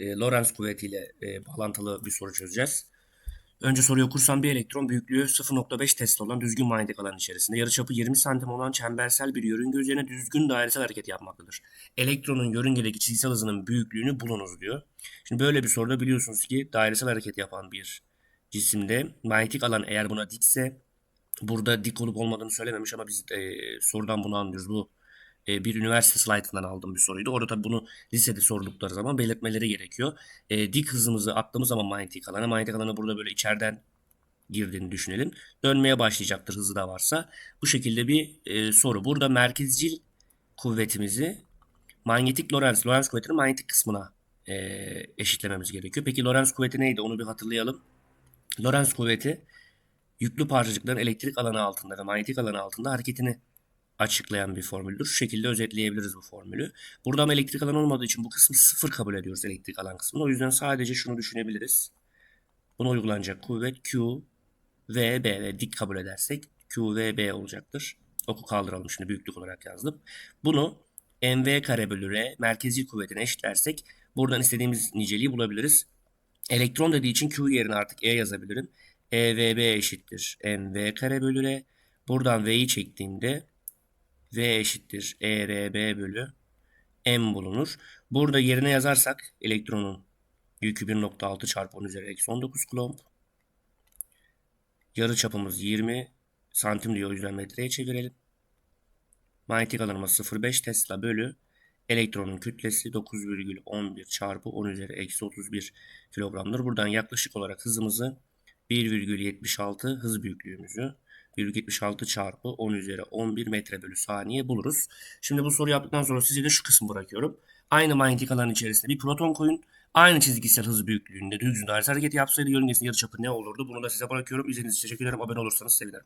e, Lorentz kuvvetiyle e, bağlantılı bir soru çözeceğiz. Önce soruyu okursam bir elektron büyüklüğü 0.5 Tesla olan düzgün manyetik alan içerisinde yarıçapı 20 santim olan çembersel bir yörünge üzerine düzgün dairesel hareket yapmaktadır. Elektronun yörüngedeki çizgisel hızının büyüklüğünü bulunuz diyor. Şimdi böyle bir soruda biliyorsunuz ki dairesel hareket yapan bir cisimde manyetik alan eğer buna dikse burada dik olup olmadığını söylememiş ama biz e, sorudan bunu anlıyoruz. Bu e, bir üniversite slaytından aldığım bir soruydu. Orada tabii bunu lisede sordukları zaman belirtmeleri gerekiyor. E, dik hızımızı attığımız zaman manyetik alana, manyetik alana burada böyle içeriden girdiğini düşünelim. Dönmeye başlayacaktır hızı da varsa. Bu şekilde bir e, soru. Burada merkezcil kuvvetimizi manyetik Lorentz, Lorentz kuvvetinin manyetik kısmına e, eşitlememiz gerekiyor. Peki Lorentz kuvveti neydi? Onu bir hatırlayalım. Lorentz kuvveti yüklü parçacıkların elektrik alanı altında ve manyetik alanı altında hareketini açıklayan bir formüldür. Şu şekilde özetleyebiliriz bu formülü. Burada ama elektrik alanı olmadığı için bu kısmı sıfır kabul ediyoruz elektrik alan kısmını. O yüzden sadece şunu düşünebiliriz. Buna uygulanacak kuvvet Q, V, B ve dik kabul edersek Q, V, B olacaktır. Oku kaldıralım şimdi büyüklük olarak yazdım. Bunu mv kare bölü r merkezi kuvvetine eşitlersek buradan istediğimiz niceliği bulabiliriz. Elektron dediği için Q yerine artık E yazabilirim. EVB eşittir mv kare bölü r. Buradan V'yi çektiğimde V eşittir ERB bölü M bulunur. Burada yerine yazarsak elektronun yükü 1.6 çarpı 10 üzeri eksi 19 kulomb. Yarı çapımız 20 santim diyor o yüzden metreye çevirelim. Manyetik alanımız 0.5 Tesla bölü elektronun kütlesi 9,11 çarpı 10 üzeri eksi 31 kilogramdır. Buradan yaklaşık olarak hızımızı 1,76 hız büyüklüğümüzü 1,76 çarpı 10 üzeri 11 metre bölü saniye buluruz. Şimdi bu soru yaptıktan sonra size de şu kısmı bırakıyorum. Aynı manyetik alan içerisinde bir proton koyun. Aynı çizgisel hız büyüklüğünde düzgün dairesel hareket yapsaydı yörüngesinin yarıçapı ne olurdu? Bunu da size bırakıyorum. İzlediğiniz için teşekkür ederim. Abone olursanız sevinirim.